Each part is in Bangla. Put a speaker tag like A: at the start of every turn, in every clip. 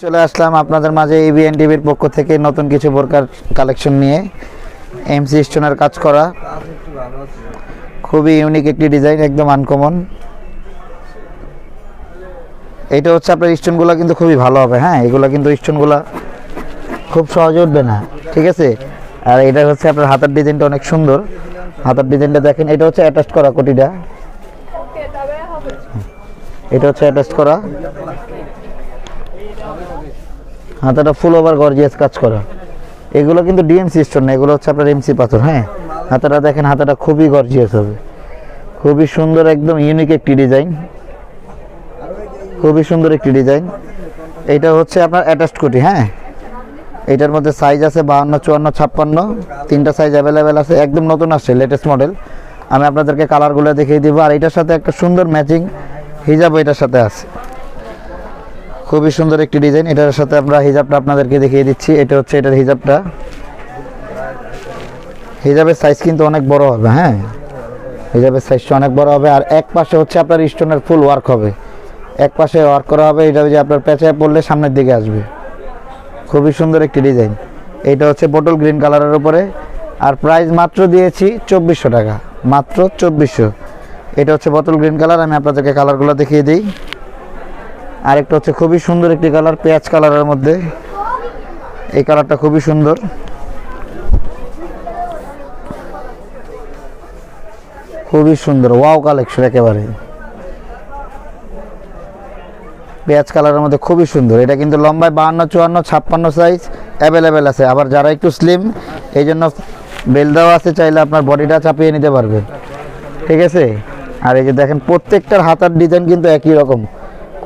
A: চলে আসলাম আপনাদের মাঝে ইবিএন টিভির পক্ষ থেকে নতুন কিছু বোরকার কালেকশন নিয়ে। এমসি স্টোনের কাজ করা। খুবই ইউনিক একটি ডিজাইন একদম আনকমন এটা হচ্ছে আপনার স্টোনগুলো কিন্তু খুবই ভালো হবে হ্যাঁ? এগুলো কিন্তু স্টোনগুলো খুব সহজে উঠবে না ঠিক আছে? আর এটা হচ্ছে আপনার হাতের ডিজাইনটা অনেক সুন্দর। হাতের ডিজাইনটা দেখেন এটা হচ্ছে অ্যাটাচ করা কোটিটা। এটা হচ্ছে অ্যাটাচ করা। হাতাটা ফুল ওভার গর্জিয়াস কাজ করা। এগুলো কিন্তু ডিএমসি স্টোন না, এগুলো হচ্ছে আপনার এমসি পাথর হ্যাঁ? হাতাটা দেখেন, হাতাটা খুবই গর্জিয়াস হবে। খুবই সুন্দর, একদম ইউনিক একটি ডিজাইন খুবই সুন্দর একটি ডিজাইন এইটা হচ্ছে আপনার অ্যাটাচ কোটি হ্যাঁ? এটার মধ্যে সাইজ আছে বাহান্ন, চুয়ান্ন, ছাপ্পান্ন। তিনটা সাইজ অ্যাভেলেবেল আছে, একদম নতুন আসছে লেটেস্ট মডেল আমি আপনাদেরকে কালারগুলো দেখিয়ে দিব। আর এটার সাথে একটা সুন্দর ম্যাচিং হিজাব এটার সাথে আছে। খুবই সুন্দর একটি ডিজাইন। এটার সাথে আমরা হিজাবটা আপনাদেরকে দেখিয়ে দিচ্ছি। এটা হচ্ছে এটার হিজাবটা। হিজাবের সাইজ কিন্তু অনেক বড় হবে হ্যাঁ? হিজাবের সাইজটা অনেক বড় হবে। আর এক পাশে হচ্ছে আপনার স্টোনের ফুল ওয়ার্ক হবে। এক পাশে ওয়ার্ক করা হবে, এটা যে আপনার পেঁচায় পড়লে সামনের দিকে আসবে। খুবই সুন্দর একটি ডিজাইন। এটা হচ্ছে পটল গ্রিন কালারের উপরে। আর প্রাইস মাত্র দিয়েছি চব্বিশশো টাকা। মাত্র চব্বিশশো। এটা হচ্ছে বোতল গ্রিন কালার আমি আপনাদেরকে কালারগুলো দেখিয়ে দিই। আরেকটা হচ্ছে খুবই সুন্দর একটি কালার, পেঁয়াজ কালারের মধ্যে। এই কালারটা খুবই সুন্দর। খুবই সুন্দর, ওয়াও কালেকশন একেবারে। পেঁয়াজ কালারের মধ্যে খুবই সুন্দর। এটা কিন্তু লম্বায় বাহান্ন, চুয়ান্ন, ছাপ্পান্ন সাইজ অ্যাভেলেবেল আছে। আবার যারা একটু স্লিম এই জন্য বেল দেওয়া আছে, চাইলে আপনার বডিটা চাপিয়ে নিতে পারবে। ঠিক আছে? আর এই যে দেখেন, প্রত্যেকটার হাতার ডিজাইন কিন্তু একই রকম।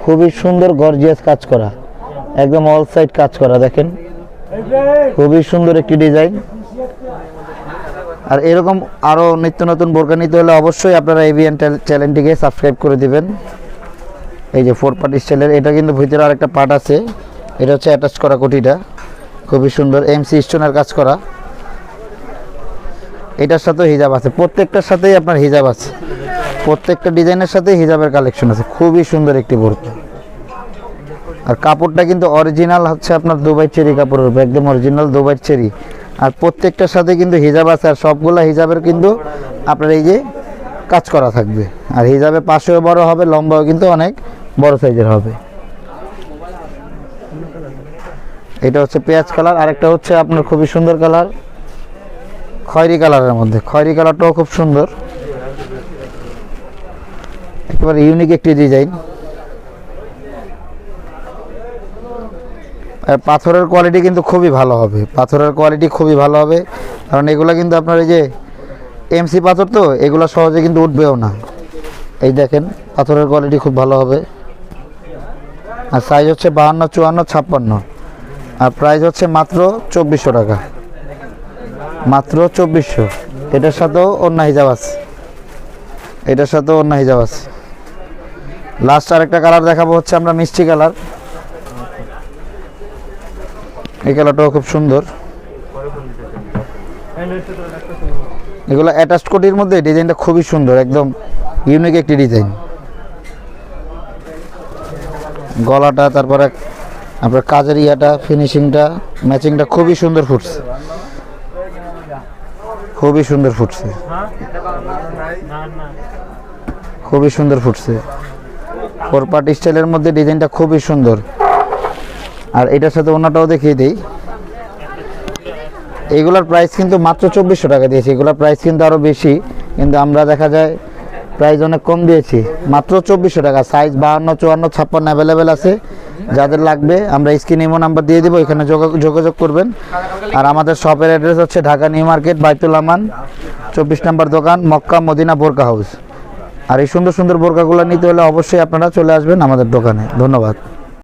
A: খুবই সুন্দর গর্জিয়াস কাজ করা। একদম অল সাইড কাজ করা, দেখেন। খুবই সুন্দর একটি ডিজাইন আর এরকম আরও নিত্য নতুন বোরকা নিতে হলে অবশ্যই আপনারা এভিএন চ্যানেলটিকে সাবস্ক্রাইব করে দিবেন। এই যে ফোর পার্টি স্টাইলের এটা কিন্তু ভিতরে আরেকটা পার্ট আছে। এটা হচ্ছে অ্যাটাচ করা কোটিটা। খুবই সুন্দর এমসি স্টোনের কাজ করা। এটার সাথেও হিজাব আছে। প্রত্যেকটার সাথেই আপনার হিজাব আছে। প্রত্যেকটা ডিজাইনের সাথে হিজাবের কালেকশন আছে। খুবই সুন্দর একটি বোরকা আর কাপড়টা কিন্তু অরিজিনাল হচ্ছে আপনার দুবাই চেরি কাপড়ের উপর, একদম অরিজিনাল দুবাই চেরি। আর প্রত্যেকটার সাথে কিন্তু হিজাব আছে, আর সবগুলো হিজাবের কিন্তু আপনার এই যে কাজ করা থাকবে। আর হিজাবে পাশেও বড় হবে, লম্বাও কিন্তু অনেক বড় সাইজের হবে। এটা হচ্ছে পেঁয়াজ কালার, আরেকটা হচ্ছে আপনার খুবই সুন্দর কালার, খয়েরি কালারের মধ্যে। খয়েরি কালারটাও খুব সুন্দর। একেবারে ইউনিক একটি ডিজাইন পাথরের কোয়ালিটি কিন্তু খুবই ভালো হবে। পাথরের কোয়ালিটি খুবই ভালো হবে। কারণ এগুলো কিন্তু আপনার এই যে এমসি পাথর তো, এগুলো সহজে কিন্তু উঠবেও না। এই দেখেন, পাথরের কোয়ালিটি খুব ভালো হবে। আর সাইজ হচ্ছে বাহান্ন, চুয়ান্ন, ছাপ্পান্ন। আর প্রাইস হচ্ছে মাত্র চব্বিশশো টাকা। মাত্র চব্বিশশো। এটার সাথেও অন্য হিজাব আছে। এটার সাথেও অন্য হিজাব আছে। লাস্ট আর একটা কালার দেখাবো হচ্ছে আমরা মিষ্টি কালার এই কালারটাও খুব সুন্দর। এগুলো অ্যাটাচ কোটির মধ্যে ডিজাইনটা খুবই সুন্দর, একদম ইউনিক একটি ডিজাইন। গলাটা, তারপরে আপনার কাজের ইয়াটা ফিনিশিংটা ম্যাচিংটা খুবই সুন্দর ফুটছে। খুবই সুন্দর ফুটছে। খুবই সুন্দর ফুটছে। পার্টি স্টাইলের মধ্যে ডিজাইনটা খুবই সুন্দর। আর এটার সাথে অন্যটাও দেখিয়ে দিই। এগুলোর প্রাইস কিন্তু মাত্র চব্বিশশো টাকা দিয়েছি। এগুলোর প্রাইস কিন্তু আরও বেশি, কিন্তু আমরা দেখা যায় প্রাইস অনেক কম দিয়েছি। মাত্র চব্বিশশো টাকা সাইজ বাহান্ন, চুয়ান্ন, ছাপ্পান্ন অ্যাভেলেবেল আছে। যাদের লাগবে, আমরা স্ক্রিন ইমো নাম্বার দিয়ে দিব এখানে যোগা- যোগাযোগ করবেন। আর আমাদের শপের অ্যাড্রেস হচ্ছে ঢাকা নিউ মার্কেট, বাইতুল আমান, চব্বিশ নম্বর দোকান, মক্কা মদিনা বোরকা হাউস। আর এই সুন্দর সুন্দর বোরকাগুলো নিতে হলে অবশ্যই আপনারা চলে আসবেন আমাদের দোকানে। ধন্যবাদ।